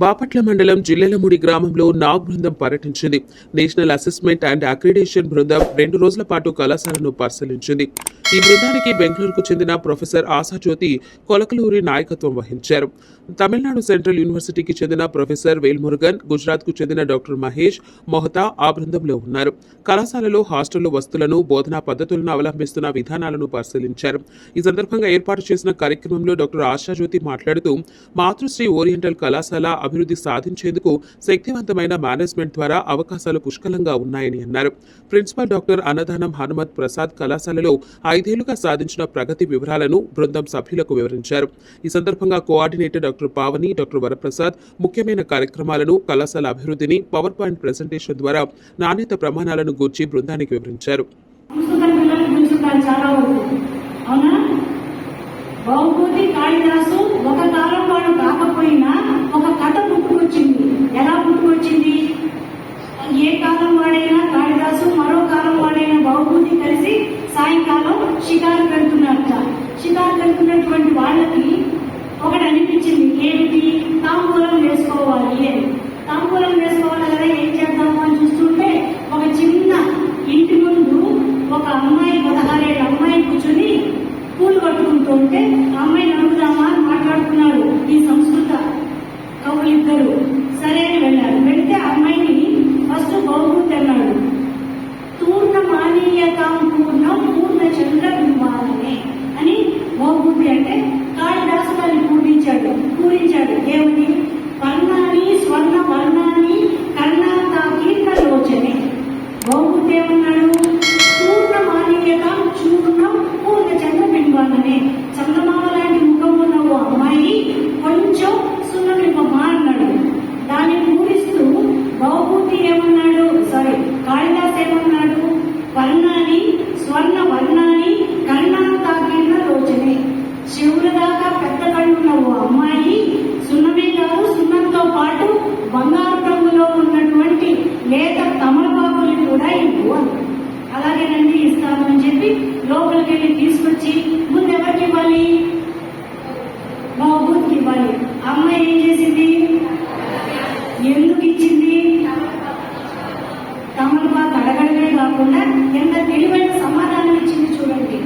బాపట్ల మండలం జిల్లెలముడి గ్రామంలో నాగ్ బృందం పర్యటించింది. నేషనల్ అసెస్మెంట్ అండ్ అక్రిడేషన్ బృందం రెండు రోజుల పాటు కళాశాలను పరిశీలించింది. ఈ బృందానికి బెంగళూరుకు చెందిన ప్రొఫెసర్ ఆశాజ్యోతి కొలకలూరి నాయకత్వం వహించారు. తమిళనాడు సెంట్రల్ యూనివర్సిటీకి చెందిన ప్రొఫెసర్ వేల్మురుగన్ గుజరాత్కు చెందిన డాక్టర్ మహేష్ మొహతా ఆ బృందంలో ఉన్నారు. కళాశాలలో హాస్టల్లో వస్తువులను బోధనా పద్ధతులను అవలంబిస్తున్న విధానాలను పరిశీలించారు. ఈ సందర్భంగా ఏర్పాటు చేసిన కార్యక్రమంలో డాక్టర్ ఆశాజ్యోతి మాట్లాడుతూ మాతృశ్రీ ఓరియంటల్ కళాశాల అభివృద్ధి సాధించేందుకు శక్తివంతమైన మేనేజ్మెంట్ ద్వారా అవకాశాలు పుష్కలంగా ఉన్నాయని అన్నారు. ప్రిన్సిపల్ డాక్టర్ అన్నదానం హనుమత్ ప్రసాద్ కళాశాలలో ఐదేళ్ళుగా సాధించిన ప్రగతి వివరాలను బృందం సభ్యులకు వివరించారు. ఈ సందర్భంగా coordinator doctor Pavani doctor Varaprasad ముఖ్యమైన కార్యక్రమాలను కళాశాల అభివృద్ధిని పవర్ పాయింట్ ప్రెజెంటేషన్ ద్వారా నాణ్యత ప్రమాణాలను గూర్చి బృందానికి వివరించారు. సంస్కృతం షికారు పెడుతున్నారట. షికారు పెడుతున్నటువంటి వాళ్ళకి ఒకటి అనిపించింది ఏమిటి? తాంబూలం వేసుకోవాలి అని. తాంబూలం వేసుకోవాలి కదా ఏం చేద్దాము అని చూస్తుంటే ఒక చిన్న ఇంటి ముందు ఒక అమ్మాయి కాళిదాస్ ఏమన్నాడు? వర్ణాన్ని స్వర్ణ వర్ణాన్ని తాకిన లోచనే. శివుడు దాకా పెద్ద కళ్ళున్న ఓ అమ్మాయి సున్నమే కాదు సున్నంతో పాటు బంగారు రంగులో ఉన్నటువంటి లేత తమలపాకులు కూడా ఇవ్వు అలాగేనండి ఇస్తామని అని చెప్పి లోపలికి వెళ్ళి తీసుకొచ్చి ముందు ఎవరికి ఇవ్వాలి మా బూత్కి ఇవ్వాలి ఆ అమ్మాయి ఏం చేసింది ఎందుకు ఇచ్చింది తమలపాకు అడగడమే కాకుండా ఎంత తెలివైన సమాధానం ఇచ్చింది చూడండి.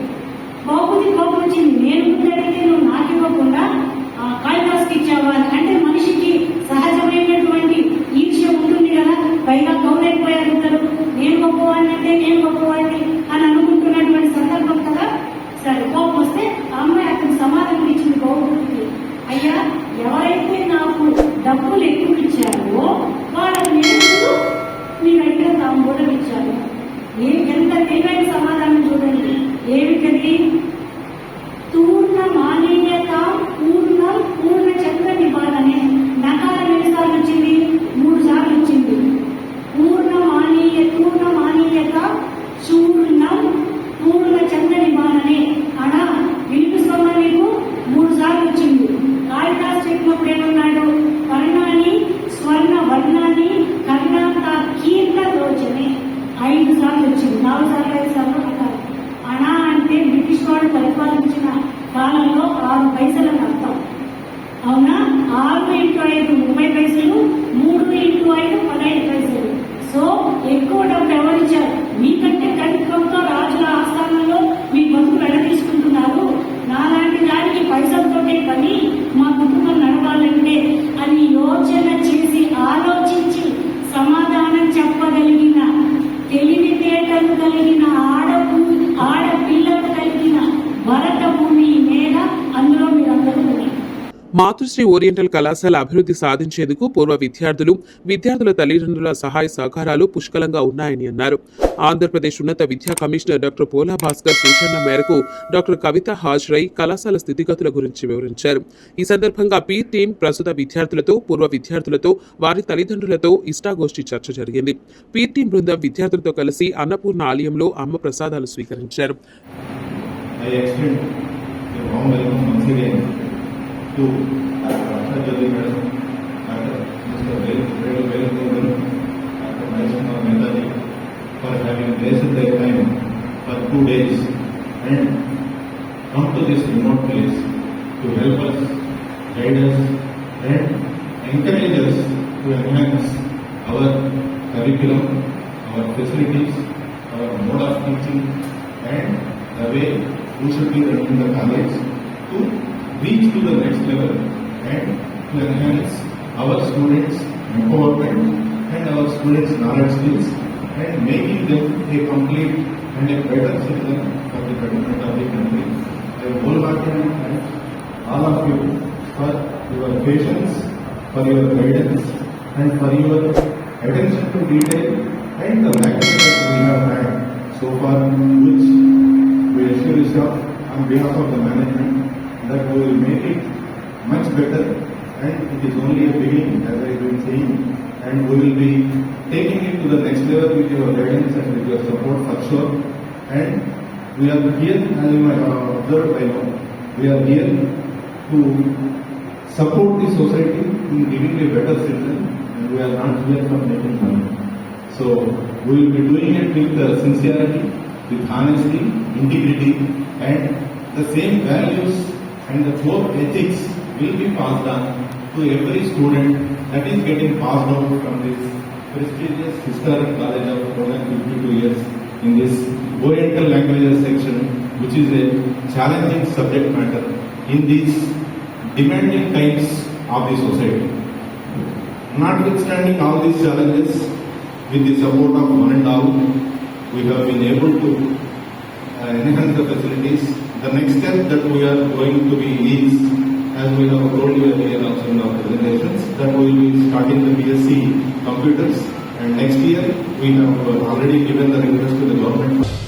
బాబుది కోపం వచ్చింది. నేను ముందు అడిగితే నువ్వు నాకు ఇవ్వకుండా కాళిదాస్కి ఇచ్చావా అంటే మనిషికి సహజమైనటువంటి ఈర్ష్య ఉంటుంది కదా పైగా గౌరైపోయారు ఇద్దరు నేను గొప్పవాడిని అంటే నేను గొప్పవాడిని అని అనుకుంటున్నటువంటి సందర్భం కదా సరే కోపం వస్తే ఆ అమ్మాయి అతనికి సమాధానం ఇచ్చింది గౌరవుకి అయ్యా ఎవరైతే నాకు డబ్బులు ఎక్కువ ఇచ్చారో వాళ్ళని నేను మీరు అడిగిన తాంబూలం ఇచ్చాను ఏ ఎంత తెలివైన సమాధానం చూడండి. ఏమిటది పూర్ణ మాలిన్యత పూర్ణ పూర్ణ చంద్ర నివారణే. నకారం ఎన్నిసార్లు వచ్చింది? మూడు సార్లు వచ్చింది. పూర్ణ మానీయ పూర్ణ మానీయత చూర్ణ పూర్ణ చంద్ర నివారణే. అడా వినిపిస్తున్నా మీకు? మూడు సార్లు వచ్చింది. కాళిదాస్ చెప్పినప్పుడు ఏమన్నాడు వర్ణాన్ని స్వర్ణ వర్ణాన్ని కర్ణాంత కీర్ణ లోచనే ఐదు సార్లు వచ్చింది నాలుగు సార్లు ఐదు సార్లు అంటారు అణ అంటే బ్రిటిష్ వాళ్ళు పరిపాలించిన కాలంలో ఆరు పైసలు అర్థం అవునా? ఆరు ఇంటూ ఐదు ముప్పై పైసలు మూడు ఇంటూ ఐదు పదహైదు పైసలు. సో ఎక్కువ డబ్బు ఎవరిచ్చారు మీకంటే మాతృశ్రీ ఓరియంటల్ కళాశాల అభివృద్ధి సాధించేందుకు పూర్వ విద్యార్థులు విద్యార్థుల తల్లిదండ్రుల సహాయ సహకారాలు పుష్కలంగా ఉన్నాయని అన్నారు. ఆంధ్రప్రదేశ్ ఉన్నత విద్యా కమిషనర్ డాక్టర్ పోలా భాస్కర్ సూచన మేరకు డాక్టర్ కవిత హాజరై కళాశాల స్థితిగతుల గురించి వివరించారు. ఈ సందర్భంగా పీర్ టీం ప్రస్తుత విద్యార్థులతో పూర్వ విద్యార్థులతో వారి తల్లిదండ్రులతో ఇష్టాగోష్ఠి చర్చ జరిగింది. పీర్ టీం బృందం విద్యార్థులతో కలిసి అన్నపూర్ణ ఆలయంలో అమ్మ ప్రసాదాలు స్వీకరించారు. To Dr. Jyoti Madam, Dr. Mr. Vel- Vel- Velmurugan, Dr. Mahisma Mehta for having wasted their time for two days and come to this remote place to help us, guide us and encourage us to enhance our curriculum, our facilities, our mode of teaching, and the way we should be running the college to reach to the next level and to enhance our students' empowerment and our students' knowledge skills and making them a complete and a better citizen for the betterment of the country. I wholeheartedly thank all of you for your patience, for your guidance, and for your attention to detail and the lecture that we have had so far, which we assure you, sir, on behalf of the management, that we will make it much better, and it is only a beginning, as I have been saying, and we will be taking it to the next level with your guidance and with your support for sure. And we are here, as you might have observed by now, we are here to support the society in giving a better citizen, and we are not here for making money. So we will be doing it with sincerity, with honesty, integrity, and the same values and the core ethics will be passed on to every student that is getting passed out from this prestigious historic college of more than 52 years in this Oriental languages section, which is a challenging subject matter in these demanding times of the society. Notwithstanding all these challenges, with the support of one and all, we have been able to uh, enhance the facilities. The next step that we are going to be is, as we have told you earlier also in our presentations, that we will be starting the BSc computers. And next year, we have already given the request to the government.